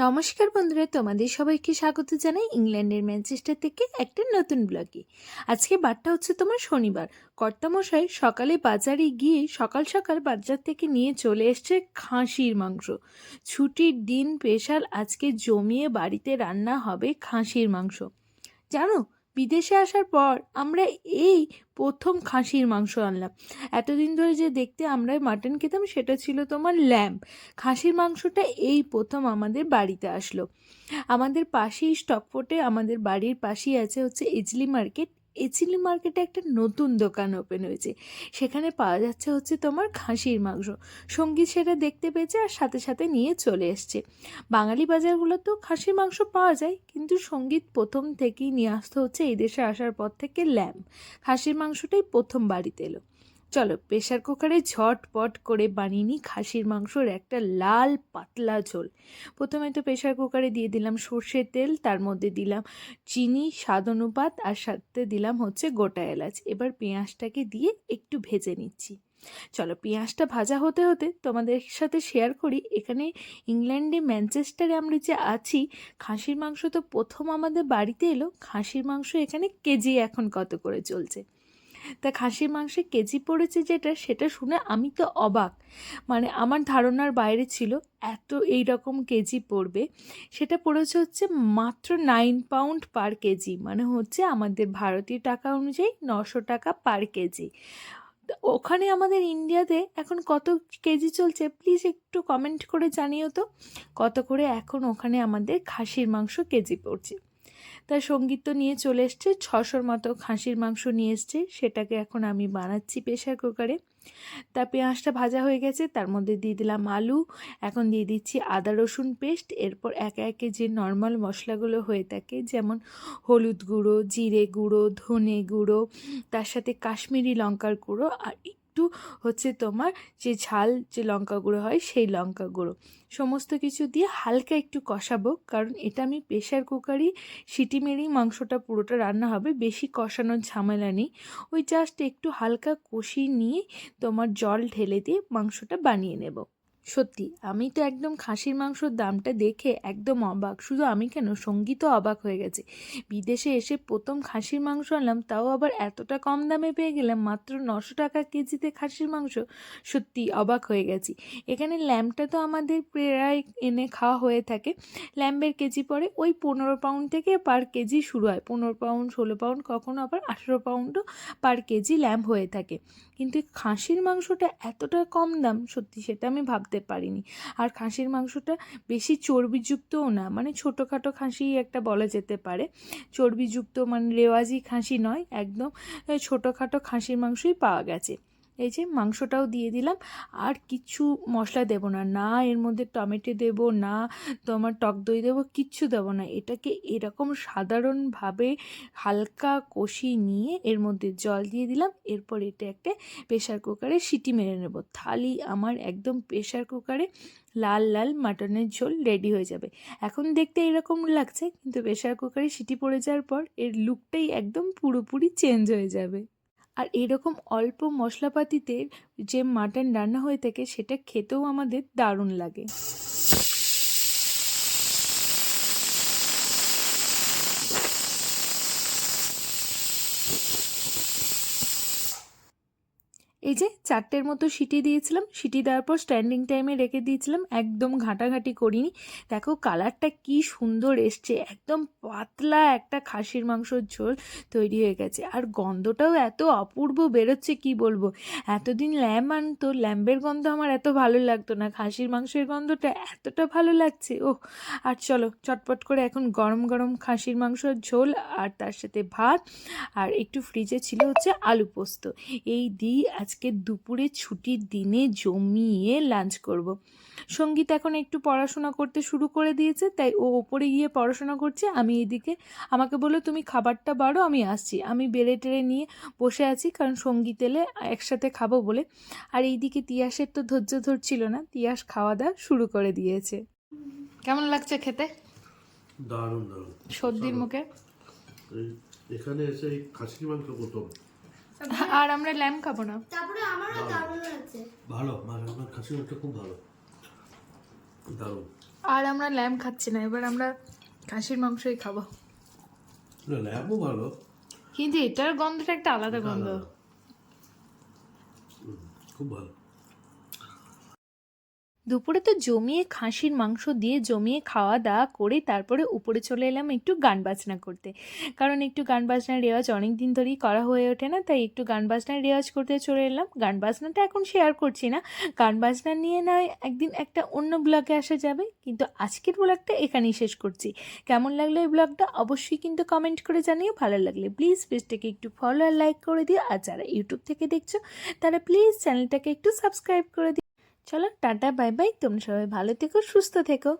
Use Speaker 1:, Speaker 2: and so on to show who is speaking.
Speaker 1: নমস্কার বন্ধুরা, তোমাদের সবাইকে স্বাগত জানাই ইংল্যান্ডের ম্যানচেস্টার থেকে একটা নতুন ব্লগে। আজকে বারটা হচ্ছে তোমার শনিবার। কর্তামশাই সকালে বাজারে গিয়ে সকাল সকাল বাজার থেকে নিয়ে চলে এসছে খাসির মাংস। ছুটির দিন স্পেশাল আজকে জমিয়ে বাড়িতে রান্না হবে খাসির মাংস। জানো বিদেশে আসার পর আমরা এই প্রথম খাসির মাংস আনলাম। এতদিন ধরে যে দেখতে আমরা মাটন খেতাম, সেটা ছিল তোমার ল্যাম্প খাসির মাংসটা এই প্রথম আমাদের বাড়িতে আসলো। আমাদের পাশেই স্টকপোর্টে আমাদের বাড়ির পাশেই আছে হচ্ছে ইজলি মার্কেট ইজলি মার্কেটে একটা নতুন দোকান ওপেন হয়েছে। সেখানে পাওয়া যাচ্ছে হচ্ছে তোমার খাসির মাংস। সংগীত সেটা দেখতে পেয়েছে আর সাথে সাথে নিয়ে চলে এসছে। বাঙালি বাজারগুলো তো খাসির মাংস পাওয়া যায়, কিন্তু সংগীত প্রথম থেকেই নিয়ে আসতে হচ্ছে এই দেশে আসার পর থেকে ল্যাম্প। খাসির মাংসটাই প্রথম বাড়িতে এলো। চলো প্রেশার কুকারে ঝটপট করে বানিয়ে নিই খাসির মাংসর একটা লাল পাতলা ঝোল। প্রথমে তো প্রেশার কুকারে দিয়ে দিলাম সর্ষের তেল, তার মধ্যে দিলাম চিনি, স্বাদ অনুপাত, আর সাথে দিলাম হচ্ছে গোটা এলাচ। এবার পেঁয়াজটাকে দিয়ে একটু ভেজে নিচ্ছি। চলো পেঁয়াজটা ভাজা হতে হতে তোমাদের সাথে শেয়ার করি, এখানে ইংল্যান্ডে ম্যানচেস্টারে আমরা যে আছি, খাসির মাংস তো প্রথম আমাদের বাড়িতে এলো, খাসির মাংস এখানে কেজি এখন কত করে চলছে? তা খাসির মাংসে কেজি পড়েছে যেটা, সেটা শুনে আমি তো অবাক। মানে আমার ধারণার বাইরে ছিল, এত এই রকম কেজি পড়বে। সেটা পড়েছে হচ্ছে মাত্র নাইন পাউন্ড পার কেজি মানে হচ্ছে আমাদের ভারতীয় টাকা অনুযায়ী নশো টাকা পার কেজি। ওখানে আমাদের ইন্ডিয়াতে এখন কত কেজি চলছে প্লিজ একটু কমেন্ট করে জানিও তো। কত করে এখন ওখানে আমাদের খাসির মাংস কেজি পড়ছে? তার সংগীত তো নিয়ে চলে এসছে, ছশোর মতো খাসির মাংস নিয়ে এসছে, সেটাকে এখন আমি বানাচ্ছি প্রেশার কুকারে। তা পেঁয়াজটা ভাজা হয়ে গেছে, তার মধ্যে দিয়ে দিলাম আলু, এখন দিয়ে দিচ্ছি আদা রসুন পেস্ট, এরপর একে একে যে নর্মাল মশলাগুলো হয়ে থাকে, যেমন হলুদ গুঁড়ো, জিরে গুঁড়ো, ধনে গুঁড়ো, তার সাথে কাশ্মীরি লঙ্কার গুঁড়ো আর একটু হচ্ছে তোমার যে ঝাল যে লঙ্কা গুঁড়ো হয় সেই লঙ্কা গুঁড়ো। সমস্ত কিছু দিয়ে হালকা একটু কষাবো, কারণ এটা আমি প্রেশার কুকারই সিটি মেরেই মাংসটা পুরোটা রান্না হবে, বেশি কষানোর ঝামেলা নেই। ওই জাস্ট একটু হালকা কষিয়ে নিয়ে তোমার জল ঢেলে দিয়ে মাংসটা বানিয়ে নেব। সত্যি, আমি তো একদম খাসির মাংসর দামটা দেখে একদম অবাক। শুধু আমি কেন? সঙ্গীতও অবাক হয়ে গেছে। বিদেশে এসে প্রথম খাসির মাংস আনলাম, তাও আবার এতটা কম দামে পেয়ে গেলাম, মাত্র নশো টাকা কেজিতে খাসির মাংস। সত্যি, অবাক হয়ে গেছি। এখানে ল্যাম্পটা তো আমাদের প্রায় এনে খাওয়া হয়ে থাকে। ল্যাম্বের কেজি পরে ওই পনেরো পাউন্ড থেকে পার কেজি শুরু হয়। পনেরো পাউন্ড, ষোলো পাউন্ড, কখনো আবার আঠেরো পাউন্ডও পার কেজি ল্যাম্প হয়ে থাকে। কিন্তু খাসির মাংসটা এতটা কম দাম, সত্যি সেটা আমি ভাবতে পারিনি। আর খাসির মাংসটা বেশি চর্বিযুক্তও না মানে ছোটোখাটো খাসিই একটা বলা যেতে পারে। চর্বিযুক্ত মানে রেওয়াজি খাসি নয়, একদম ছোটোখাটো খাসির মাংসই পাওয়া গেছে। এই যে মাংসটাও দিয়ে দিলাম। আর কিছু মশলা দেব না না এর মধ্যে টমেটো দেব, না তোমার টক দই দেবো, কিচ্ছু দেবো না। এটাকে এরকম সাধারণভাবে হালকা কষি নিয়ে এর মধ্যে জল দিয়ে দিলাম। এরপর এটা একটা প্রেশার কুকারে সিটি মেরে নেব। থালি আমার একদম প্রেশার কুকারে লাল লাল মাটনের ঝোল রেডি হয়ে যাবে। এখন দেখতে এরকম লাগছে, কিন্তু প্রেশার কুকারে সিটি পড়ে যাওয়ার পর এর লুকটাই একদম পুরোপুরি চেঞ্জ হয়ে যাবে। আর এরকম অল্প মশলাপাতিতে যে মাটন রান্না হয়ে থাকে সেটা খেতেও আমাদের দারুণ লাগে। এই যে চারটের মতো সিটি দিয়েছিলাম, সিটি দেওয়ার পর স্ট্যান্ডিং টাইমে রেখে দিয়েছিলাম, একদম ঘাঁটাঘাঁটি করিনি। দেখো কালারটা কি সুন্দর এসছে, একদম পাতলা একটা খাসির মাংসর ঝোল তৈরি হয়ে গেছে। আর গন্ধটাও এত অপূর্ব বেরোচ্ছে, কি বলব? এতদিন ল্যাম্প আনতো ল্যাম্বের গন্ধ আমার এত ভালো লাগতো না, খাসির মাংসের গন্ধটা এতটা ভালো লাগছে ও আর চলো, চটপট করে এখন গরম গরম খাসির মাংসর ঝোল আর তার সাথে ভাত, আর একটু ফ্রিজে ছিল হচ্ছে আলু পোস্ত। এই দিই আজকে দুপুরে ছুটির দিনে জমিয়ে লাঞ্চ করব। সংগীত এখন একটু পড়াশোনা করতে শুরু করে দিয়েছে তাই ও ওপরে গিয়ে পড়াশোনা করছে। আমি এদিকে আমাকে বলল তুমি খাবারটা বাড়ো আমি আসছি। আমি বেড়ে টেড়ে নিয়ে বসে আছি কারণ সংগীত এলে একসাথে খাব বলে। আর এইদিকে তিয়াসের তো ধৈর্য ধরছিল না তিয়াস খাওয়া দাওয়া শুরু করে দিয়েছে। কেমন লাগছে খেতে?
Speaker 2: দারুণ দারুণ।
Speaker 1: সর্দির মুখে?
Speaker 2: এখানে এসে এই খাসির মাংস প্রথম।
Speaker 1: আর আমরা ল্যাম্প খাব না।
Speaker 3: তারপরে আমারও দারুণ লাগছে
Speaker 2: ভালো মাছ আমার খাসি মাংস খুব ভালো। দারুণ।
Speaker 1: আর আমরা ল্যাম্প খাচ্ছি না এবার আমরা খাসির মাংসই খাব।
Speaker 2: না ল্যাবও ভালো।
Speaker 1: কিন্তু এটার গন্ধটা একটা আলাদা গন্ধ।
Speaker 2: খুব ভালো।
Speaker 1: দুপুরে তো জমিয়ে খাসির মাংস দিয়ে জমিয়ে খাওয়া দাওয়া করে তারপরে উপরে চলে এলাম একটু গান বাজনা করতে। কারণ একটু গান বাজনার রেওয়াজ অনেক দিন ধরেই করা হয়ে ওঠে না, তাই একটু গান বাজনার রেওয়াজ করতে চলে এলাম। গান বাজনাটা এখন শেয়ার করছি না। গান বাজনা নিয়ে নয়, একদিন একটা অন্য ব্লগে আসা যাবে। কিন্তু আজকের ব্লগটা এখানেই শেষ করছি। কেমন লাগল এই ব্লগটা অবশ্যই কিন্তু কমেন্ট করে জানিও। ভালো লাগলে প্লিজ পেজটাকে একটু ফলো আর লাইক করে দিও। আর যারা ইউটিউব থেকে দেখছ, তারা প্লিজ চ্যানেলটাকে একটু সাবস্ক্রাইব করে দিও। চলো টাটা বাই বাই তোমরা সবাই ভালো থেকো সুস্থ থেকো।